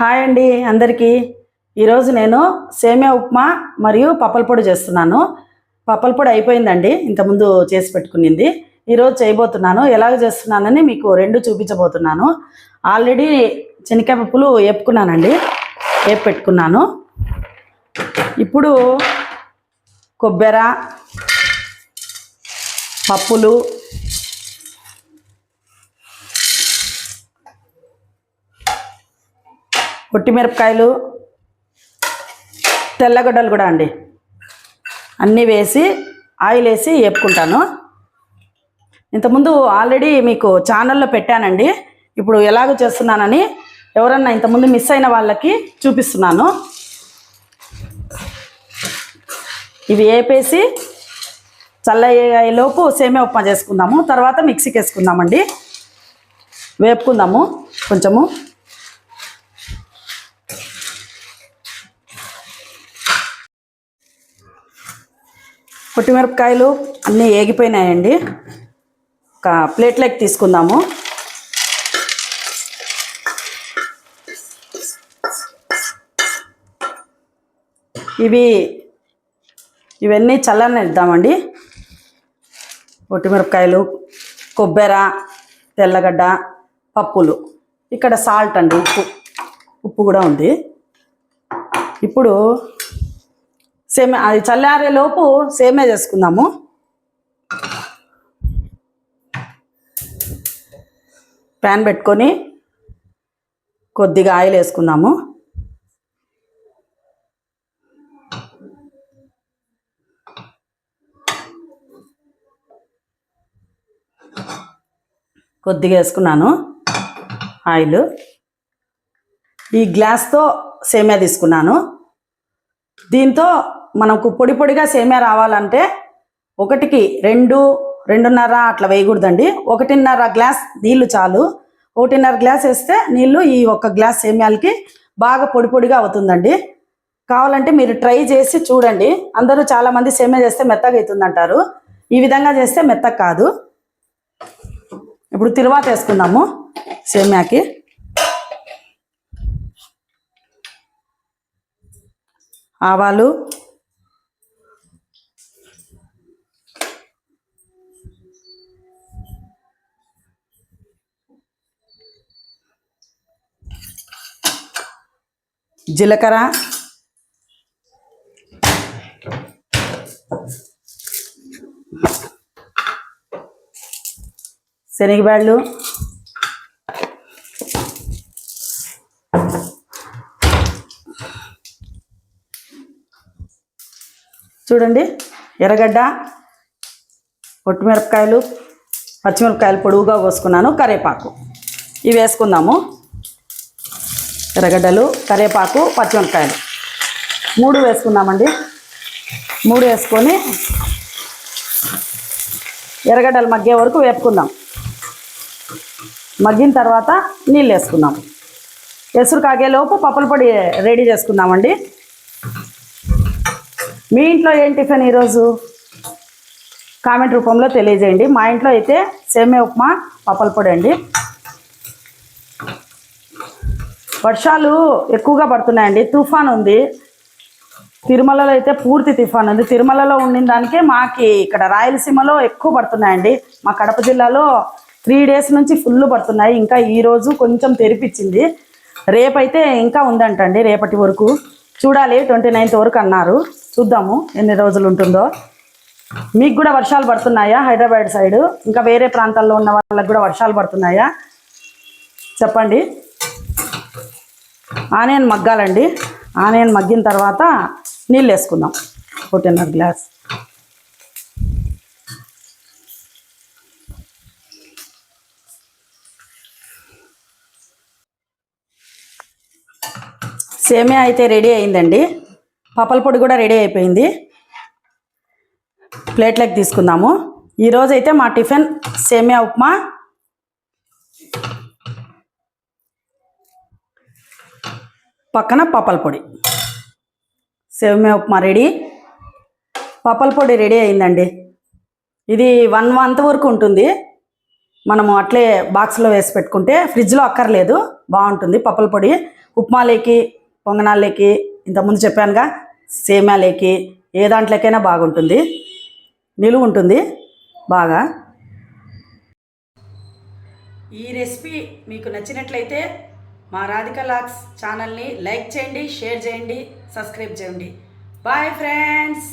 Hi అండి అందరికీ. ఈరోజు నేను సేమియా ఉప్మా మరియు పప్పల పొడి చేస్తున్నాను. పప్పల పొడి అయిపోయిందండి ఇంతకుముందు చేసి పెట్టుకునింది. ఈరోజు చేయబోతున్నాను ఎలాగ చేస్తున్నానని మీకు రెండు చూపించబోతున్నాను. ఆల్రెడీ శనగకాయ పప్పులు వేపుకున్నానండి వేపు పెట్టుకున్నాను. ఇప్పుడు కొబ్బెర పప్పులు మిరపకాయలు తెల్లగడ్డలు కూడా అండి. అన్నీ వేసి ఆయిల్ వేసి వేపుకుంటాను. ఇంతకుముందు ఆల్రెడీ మీకు ఛానల్లో పెట్టానండి. ఇప్పుడు ఎలాగో చేస్తున్నానని ఎవరన్నా ఇంతకుముందు మిస్ అయిన వాళ్ళకి చూపిస్తున్నాను. ఇవి వేపేసి చల్లయ్యేలోపు సేమే ఉప్మా చేసుకుందాము. తర్వాత మిక్సీకి వేసుకుందామండి. వేపుకుందాము కొంచెము. మిరపకాయలు అన్నీ ఏగిపోయినాయండి. ఒక ప్లేట్లోకి తీసుకుందాము. ఇవి ఇవన్నీ చల్లనిద్దామండి. మిరపకాయలు కొబ్బెర తెల్లగడ్డ పప్పులు. ఇక్కడ సాల్ట్ అండి ఉప్పు. ఉప్పు కూడా ఉంది. ఇప్పుడు సేమే అది చల్లారే లోపు సేమే చేసుకుందాము. ప్యాన్ పెట్టుకొని కొద్దిగా ఆయిల్ వేసుకుందాము. కొద్దిగా వేసుకున్నాను ఆయిల్. ఈ గ్లాస్తో సేమే తీసుకున్నాను. దీంతో మనకు పొడి పొడిగా సేమియా రావాలంటే ఒకటికి రెండు రెండున్నర అట్లా వేయకూడదండి. ఒకటిన్నర గ్లాస్ నీళ్ళు చాలు. ఒకటిన్నర గ్లాస్ వేస్తే నీళ్ళు ఈ ఒక్క గ్లాస్ సేమియాలకి బాగా పొడి పొడిగా అవుతుందండి. కావాలంటే మీరు ట్రై చేసి చూడండి. అందరూ చాలామంది సేమియా చేస్తే మెత్తగా అవుతుంది అంటారు ఈ విధంగా చేస్తే మెత్తగా కాదు. ఇప్పుడు తిరువాత వేసుకుందాము సేమియాకి. ఆవాలు జీలకర్ర. శనగబ్యాళ్ళు చూడండి ఎర్రగడ్డ పొట్టిమిరపకాయలు పచ్చిమిరపకాయలు పొడుగుగా కోసుకున్నాను కరివేపాకు. ఇవి వేసుకుందాము. ఎర్రగడ్డలు కరివేపాకు పచ్చిమిరపకాయలు. మూడు వేసుకున్నామండి మూడు వేసుకొని ఎర్రగడ్డలు మగ్గే వరకు వేపుకుందాం. మగ్గిన తర్వాత నీళ్ళు వేసుకుందాం. ఎసురు కాగేలోపు పప్పుల పొడి రెడీ చేసుకుందామండి. మీ ఇంట్లో ఏం టిఫిన్ ఈరోజు? కామెంట్ రూపంలో తెలియజేయండి. మా ఇంట్లో అయితే సేమే ఉప్మా పప్పుల పొడి అండి. వర్షాలు ఎక్కువగా పడుతున్నాయండి. తుఫాన్ ఉంది. తిరుమలలో అయితే పూర్తి తుఫాన్ ఉంది. తిరుమలలో ఉండిన దానికే మాకి ఇక్కడ రాయలసీమలో ఎక్కువ పడుతున్నాయండి. మా కడప జిల్లాలో త్రీ డేస్ నుంచి ఫుల్ పడుతున్నాయి. ఇంకా ఈరోజు కొంచెం తెరిపించింది. రేపైతే ఇంకా ఉందంటండి రేపటి వరకు. చూడాలి ట్వంటీ నైన్త్ వరకు అన్నారు. చూద్దాము ఎన్ని రోజులు ఉంటుందో. మీకు కూడా వర్షాలు పడుతున్నాయా హైదరాబాద్ సైడ్? ఇంకా వేరే ప్రాంతాల్లో ఉన్న వాళ్ళకి కూడా వర్షాలు పడుతున్నాయా? చెప్పండి. ఆనియన్ మగ్గాలండి. ఆనియన్ మగ్గిన తర్వాత నీళ్ళు వేసుకుందాం ఒకటిన్నర గ్లాస్. సేమియా అయితే రెడీ అయిందండి. పప్పల పొడి కూడా రెడీ అయిపోయింది. ప్లేట్లోకి తీసుకుందాము. ఈరోజైతే మా టిఫిన్ సేమియా ఉప్మా పక్కన పప్పల పొడి. సేవమే ఉప్మా రెడీ. పప్పల పొడి రెడీ అయిందండి. ఇది వన్ మంత్ వరకు ఉంటుంది. మనము అట్లే బాక్స్లో వేసి పెట్టుకుంటే ఫ్రిడ్జ్లో అక్కర్లేదు. బాగుంటుంది పప్పల పొడి. ఉప్మాలేకి పొంగనాలేకి ఇంతకుముందు చెప్పానుగా సేమ్యాలేకి ఏ దాంట్లోకైనా బాగుంటుంది. నిలువ ఉంటుంది బాగా. ఈ రెసిపీ మీకు నచ్చినట్లయితే మా రాధిక లాక్స్ ఛానల్ని లైక్ చేయండి షేర్ చేయండి సబ్స్క్రైబ్ చేయండి. Bye friends!